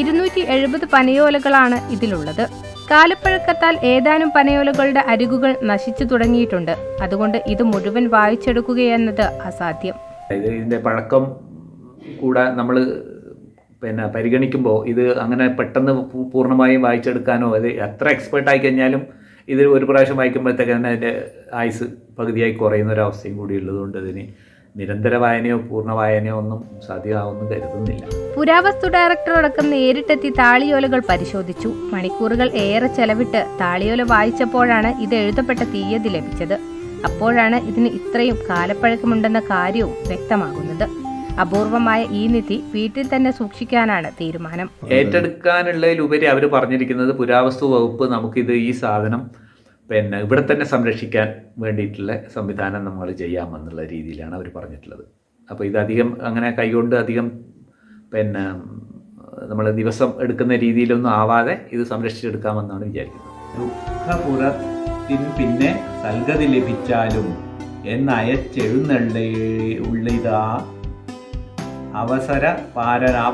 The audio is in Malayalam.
ഇരുന്നൂറ്റി എഴുപത് പനയോലകളാണ് ഇതിലുള്ളത്. കാലപ്പഴക്കത്താൽ ഏതാനും പനയോലകളുടെ അരികുകൾ നശിച്ചു തുടങ്ങിയിട്ടുണ്ട്. അതുകൊണ്ട് ഇത് മുഴുവൻ വായിച്ചെടുക്കുകയെന്നത് അസാധ്യം. ഇതിന്റെ പഴക്കം കൂടെ നമ്മൾ പിന്നെ പരിഗണിക്കുമ്പോൾ ഇത് അങ്ങനെ പെട്ടെന്ന് പൂർണമായും വായിച്ചെടുക്കാനോ അത് എത്ര എക്സ്പേർട്ട് ആയി കഴിഞ്ഞാലും ഇത് ഒരു പ്രാവശ്യം വായിക്കുമ്പോഴത്തേക്ക് തന്നെ അതിന്റെ ആയുസ് പകുതിയായി കുറയുന്ന ഒരു അവസ്ഥയും കൂടി ഉള്ളതുകൊണ്ട് ഇതിന് നിരന്തര വായനയോ പൂർണ വായനയോ ഒന്നും സാധ്യമാവുമെന്ന് കരുതുന്നില്ല. പുരാവസ്തു ഡയറക്ടർ നേരിട്ടെത്തി താളിയോലകൾ പരിശോധിച്ചു. മണിക്കൂറുകൾ ഏറെ ചെലവിട്ട് താളിയോല വായിച്ചപ്പോഴാണ് ഇത് എഴുതപ്പെട്ട തീയതി ലഭിച്ചത്. അപ്പോഴാണ് ഇതിന് ഇത്രയും കാലപ്പഴക്കമുണ്ടെന്ന കാര്യവും വ്യക്തമാകുന്നത്. അപൂർവമായ ഈ നിധി വീട്ടിൽ തന്നെ സൂക്ഷിക്കാനാണ് തീരുമാനം. ഏറ്റെടുക്കാനുള്ളതിലുപരി അവർ പറഞ്ഞിരിക്കുന്നത് പുരാവസ്തു വകുപ്പ് നമുക്കിത് ഈ സാധനം പിന്നെ ഇവിടെ തന്നെ സംരക്ഷിക്കാൻ വേണ്ടിയിട്ടുള്ള സംവിധാനം നമ്മൾ ചെയ്യാമെന്നുള്ള രീതിയിലാണ് അവർ പറഞ്ഞിട്ടുള്ളത്. അപ്പോൾ ഇതധികം അങ്ങനെ കൈകൊണ്ട് അധികം പിന്നെ നമ്മൾ ദിവസം എടുക്കുന്ന രീതിയിലൊന്നും ആവാതെ ഇത് സംരക്ഷിച്ചെടുക്കാമെന്നാണ് വിചാരിക്കുന്നത്. ദുഃഖപുറത്തിന് പിന്നെ സൽഗതി ലഭിച്ചാലും എന്നയച്ചെഴുന്നള്ള ഉള്ളിതാ അവസര പാരനാ